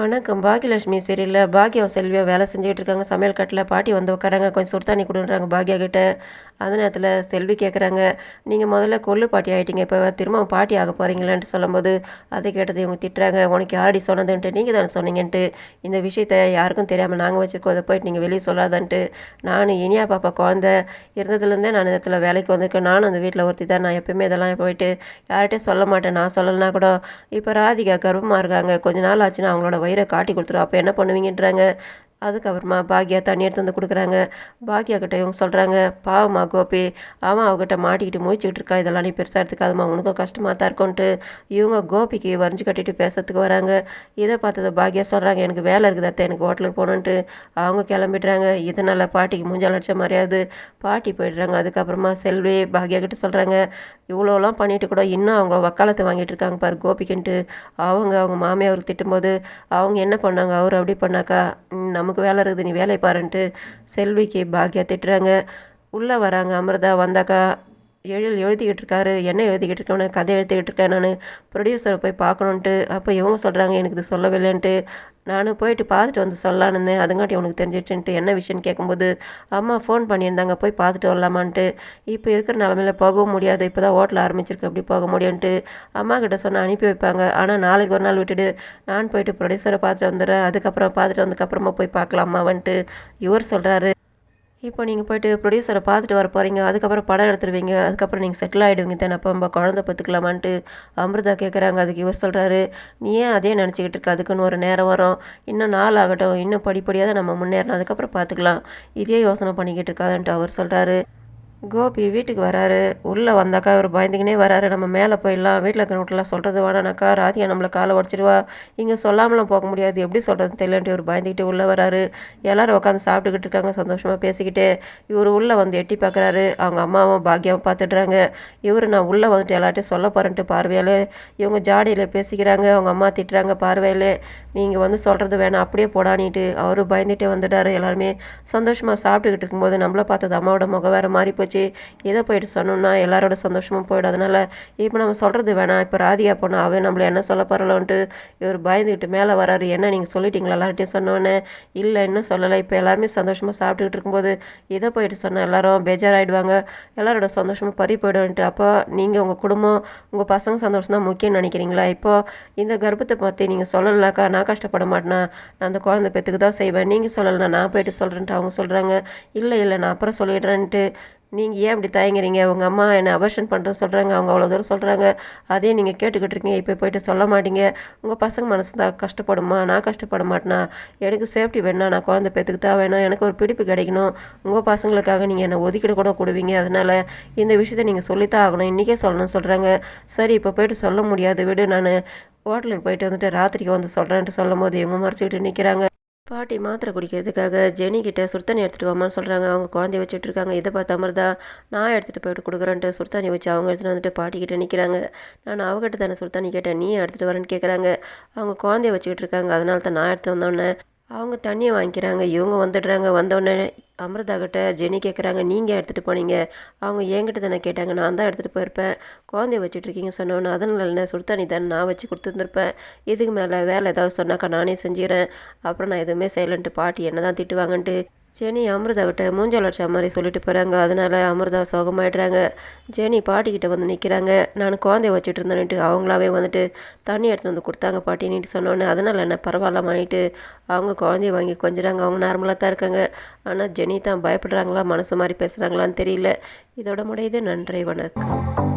வணக்கம். பாக்கியலட்சுமி சரியில்லை பாக்கியம் செல்வியா வேலை செஞ்சுக்கிட்டு இருக்காங்க சமையல் கட்டில் பாட்டி வந்து உட்காராங்க கொஞ்சம் சுடுதாணி கொடுன்றாங்க பாக்கியா கிட்ட. அந்த நேரத்தில் செல்வி கேட்குறாங்க நீங்கள் முதல்ல கொள்ளு பாட்டி ஆகிட்டீங்க இப்போ திரும்ப பாட்டி ஆக போகிறீங்களான்ட்டு சொல்லும்போது அதை கேட்டது இவங்க திட்டுறாங்க. உனக்கு யாரடி சொன்னதுன்ட்டு? நீங்கள் தானே சொன்னீங்கன்ட்டு. இந்த விஷயத்த யாருக்கும் தெரியாமல் நாங்கள் வச்சுருக்கோம். அதை போயிட்டு நீங்கள் வெளியே சொல்லாதன்ட்டு. நான் இனியா பாப்பா குழந்த இருந்ததுலேருந்தே நான் இந்த இடத்துல வேலைக்கு வந்திருக்கேன். நானும் அந்த வீட்டில் ஒருத்தி தான். நான் எப்பயுமே இதெல்லாம் போயிட்டு யார்கிட்டையும் சொல்ல மாட்டேன். நான் சொல்லலைன்னா கூட இப்போ ராதிகா கர்ப்பமாக இருக்காங்க. கொஞ்ச நாள் ஆச்சுன்னா அவங்களோட வயிறை காட்டி கொடுத்துரும் அப்போ என்ன பண்ணுவீங்கன்றாங்க? அதுக்கப்புறமா பாக்கியா தண்ணி எடுத்து வந்து கொடுக்குறாங்க. பாக்யா கிட்ட இவங்க சொல்கிறாங்க பாவமா கோபி அவன் அவகிட்ட மாட்டிக்கிட்டு முழிச்சிக்கிட்டு இருக்கா இதெல்லாம் நீ பெருசாக எடுத்துக்காதம்மா உனக்கும் கஷ்டமாக தான் இருக்கும்ன்ட்டு. இவங்க கோபிக்கு வரைஞ்சி கட்டிட்டு பேசுறதுக்கு வராங்க. இதை பார்த்தது பாக்கியா சொல்கிறாங்க எனக்கு வேலை இருக்குது அத்தை எனக்கு ஹோட்டலுக்கு போகணுன்ட்டு அவங்க கிளம்பிடுறாங்க. இதனால் பாட்டிக்கு மூஞ்சால் அடிச்ச மாதிரியாவது பாட்டி போயிடுறாங்க. அதுக்கப்புறமா செல்வி பாக்யா கிட்ட சொல்கிறாங்க இவ்வளோலாம் பண்ணிட்டு கூட இன்னும் அவங்க வக்காலத்தை வாங்கிட்டு இருக்காங்க பாரு கோபிக்குன்ட்டு. அவங்க அவங்க மாமியாருக்கு திட்டும்போது அவங்க என்ன பண்ணாங்க? அவர் அப்படி பண்ணாக்கா நம்ம நமக்கு வேலை இருக்குது நீ வேலையை பாருன்ட்டு செல்விக்கு பாக்கியா திட்டுறாங்க. உள்ளே வராங்க அமிர்தா வந்தாக்கா எழில் எழுதிக்கிட்டு இருக்காரு. என்ன எழுதிக்கிட்டு இருக்கேன்? கதை எழுதிக்கிட்டு இருக்கேன். நான் ப்ரொடியூசரை போய் பார்க்கணுன்ட்டு. அப்போ இவங்க சொல்கிறாங்க எனக்கு இது சொல்லவில்லைன்ட்டு. நானும் போயிட்டு பார்த்துட்டு வந்து சொல்லலான்னு இருந்தேன் அதுங்காட்டி உனக்கு தெரிஞ்சிட்டுன்ட்டு என்ன விஷயம்னு கேட்கும்போது அம்மா ஃபோன் பண்ணியிருந்தாங்க போய் பார்த்துட்டு வரலாமான்ட்டு. இப்போ இருக்கிற நிலமையில போகவும் முடியாது. இப்போ தான் ஹோட்டல் ஆரம்பிச்சிருக்கு அப்படி போக முடியும்ன்ட்டு. அம்மா கிட்ட சொன்னால் அனுப்பி வைப்பாங்க. ஆனால் நாளைக்கு ஒரு நாள் விட்டுட்டு நான் போயிட்டு ப்ரொடியூசரை பார்த்துட்டு வந்துடுறேன். அதுக்கப்புறம் பார்த்துட்டு வந்ததுக்கப்புறமா போய் பார்க்கலாமாவன்ட்டு இவர் சொல்கிறாரு இப்போ நீங்கள் போயிட்டு ப்ரொடியூசரை பார்த்துட்டு வர போகிறீங்க அதுக்கப்புறம் படம் எடுத்துருவீங்க அதுக்கப்புறம் நீங்கள் செட்டில் ஆகிடுவீங்க தானே அப்போ நம்ம குழந்தை பார்த்துக்கலாமான்ட்டு அமிர்தா கேட்குறாங்க அதுக்கு இவர் சொல்கிறாரு நீ ஏன் அதே நினச்சிக்கிட்டு இருக்க? அதுக்குன்னு ஒரு நேரம் வரும். இன்னும் நாள் ஆகட்டும் இன்னும் படிப்படியாக தான் நம்ம முன்னேறணும். அதுக்கப்புறம் பார்த்துக்கலாம். இதே யோசனை பண்ணிக்கிட்டு இருக்காதுன்ட்டு அவர் சொல்கிறாரு கோபி வீட்டுக்கு வராரு. உள்ளே வந்தாக்கா இவர் பயந்துக்கினே வராரு. நம்ம மேலே போயிடலாம் வீட்டில் இருக்கிறவங்களாம் சொல்கிறது வேணானாக்கா ராதியா நம்மளை காலை உடச்சிடுவா. இங்கே சொல்லாமலாம் போக முடியாது. எப்படி சொல்கிறது தெரியலன்ட்டு இவர் பயந்துக்கிட்டு உள்ளே வராரு. எல்லோரும் உட்காந்து சாப்பிட்டுக்கிட்டு இருக்காங்க சந்தோஷமாக பேசிக்கிட்டு. இவர் உள்ளே வந்து எட்டி பார்க்குறாரு அவங்க அம்மாவும் பாக்கியாவும் பார்த்துடுறாங்க இவர் நான் உள்ளே வந்துட்டு எல்லார்ட்டையும் சொல்ல போகிறேன்ட்டு பார்வையால். இவங்க ஜாடியில் பேசிக்கிறாங்க. அவங்க அம்மா திட்டுறாங்க பார்வையில். நீங்கள் வந்து சொல்கிறது வேணாம். அப்படியே போடானிட்டு அவரும் பயந்துகிட்டே வந்துட்டார். எல்லாருமே சந்தோஷமாக சாப்பிட்டுக்கிட்டு இருக்கும்போது நம்மள பார்த்தது அம்மாவோட முகம் வேறு மாறி போச்சு எதை போயிட்டு சொன்னோம்னா எல்லாரோட சந்தோஷமும் போயிடும். அதனால் இப்போ நம்ம சொல்கிறது வேணாம். இப்போ ராதிகா போனால் அவன் நம்மளை என்ன சொல்ல போகிறலோன்ட்டு இவர் பயந்துக்கிட்டு மேலே வராரு. என்ன நீங்கள் சொல்லிட்டீங்களா? எல்லார்ட்டையும் சொன்னோன்னே இல்லை இன்னும் சொல்லலை. இப்போ எல்லாருமே சந்தோஷமாக சாப்பிட்டுக்கிட்டு இருக்கும்போது இதை போயிட்டு சொன்னால் எல்லாரும் பேஜாராயிடுவாங்க. எல்லாரோட சந்தோஷமும் பறி போயிடும்ன்ட்டு அப்போ நீங்கள் உங்கள் குடும்பம் உங்கள் பசங்க சந்தோஷம் தான் முக்கியம்னு நினைக்கிறீங்களா? இப்போ இந்த கர்ப்பத்தை பற்றி நீங்கள் சொல்லலைனாக்கா நான் கஷ்டப்பட மாட்டேனா? நான் அந்த குழந்தை பெற்றுக்கு தான் செய்வேன். நீங்கள் சொல்லலைனா நான் போயிட்டு சொல்கிறேன்ட்டு அவங்க சொல்கிறாங்க இல்லை இல்லை நான் அப்புறம் சொல்லிடுறேன்ட்டு நீங்கள் ஏன் இப்படி தயங்குறீங்க? உங்கள் அம்மா என்னை அபர்ஷன் பண்ணுறேன்னு சொல்கிறாங்க அவங்க அவ்வளோ தூரம் சொல்கிறாங்க அதே நீங்கள் கேட்டுக்கிட்டு இருக்கீங்க. இப்போ போயிட்டு சொல்ல மாட்டீங்க. உங்கள் பசங்க மனசு தான் கஷ்டப்படுமா? நான் கஷ்டப்பட மாட்டேனா? எனக்கு சேஃப்டி வேணா நான் குழந்தை பேத்துக்கு தான் வேணும். எனக்கு ஒரு பிடிப்பு கிடைக்கணும். உங்கள் பசங்களுக்காக நீங்கள் என்னை ஒதுக்கிட கூட கொடுவீங்க. அதனால் இந்த விஷயத்த நீங்கள் சொல்லித்தான் ஆகணும். இன்றைக்கே சொல்லணும்னு சொல்கிறாங்க சரி இப்போ போயிட்டு சொல்ல முடியாது. விடு நான் ஹோட்டலுக்கு போயிட்டு வந்துட்டு ராத்திரிக்கு வந்து சொல்கிறேன்ட்டு சொல்லும் போது இவங்க மறைச்சிக்கிட்டு நிற்கிறாங்க பாட்டி மாத்திரை குடிக்கிறதுக்காக ஜெனி கிட்ட சுடுத்தண்ணி எடுத்துகிட்டு வாமான்னு சொல்கிறாங்க அவங்க குழந்தைய வச்சுட்டு இருக்காங்க. இதை பார்த்து அமர்தா நான் எடுத்துகிட்டு போயிட்டு கொடுக்குறேன்ட்டு சுடுத்தண்ணி வச்சு அவங்க எடுத்துகிட்டு வந்துட்டு பாட்டி நிற்கிறாங்க நான் அவகிட்ட தானே சுடுத்தண்ணி கேட்டேன். நீ எடுத்துகிட்டு வரேன்னு கேட்குறாங்க அவங்க குழந்தைய வச்சுக்கிட்டு இருக்காங்க. அதனால தான் நான் எடுத்து வந்தோன்னே அவங்க தண்ணியை வாங்கிக்கிறாங்க. இவங்க வந்துடுறாங்க. வந்தோடனே அமிர்தா கிட்ட ஜெனி கேட்குறாங்க நீங்கள் எடுத்துகிட்டு போனீங்க. அவங்க என்கிட்ட தானே கேட்டாங்க. நான் தான் எடுத்துகிட்டு போயிருப்பேன். குழந்தைய வச்சுட்ருக்கீங்க சொன்னோன்னு அதனால் அதனால என்ன தண்ணி தானே நான் வச்சு கொடுத்துருந்துருப்பேன். இதுக்கு மேலே வேலை ஏதாவது சொன்னாக்கா நானே செஞ்சுக்கிறேன். அப்புறம் நான் எதுவுமே செய்யலன்ட்டு பாட்டி என்ன தான் திட்டுவாங்கன்ட்டு ஜெனி அமிர்தா கிட்ட மூஞ்சல் அடிச்ச மாதிரி சொல்லிட்டு போகிறாங்க அதனால அமிர்தா சோகமாயிடுறாங்க. ஜெனி பாட்டிக்கிட்ட வந்து நிற்கிறாங்க நான் குழந்தைய வச்சுட்டு இருந்தேன்ட்டு அவங்களாவே வந்துட்டு தண்ணி எடுத்துகிட்டு வந்து கொடுத்தாங்க பாட்டின்னுட்டு சொன்னோன்னே. அதனால் என்ன பரவாயில்லமாயிட்டு அவங்க குழந்தைய வாங்கி கொஞ்சிறாங்க அவங்க நார்மலாக தான் இருக்காங்க. ஆனால் ஜெனி தான் பயப்படுறாங்களா? மனசு மாதிரி பேசுகிறாங்களான்னு தெரியல. இதோட முடியுது. நன்றி வணக்கம்.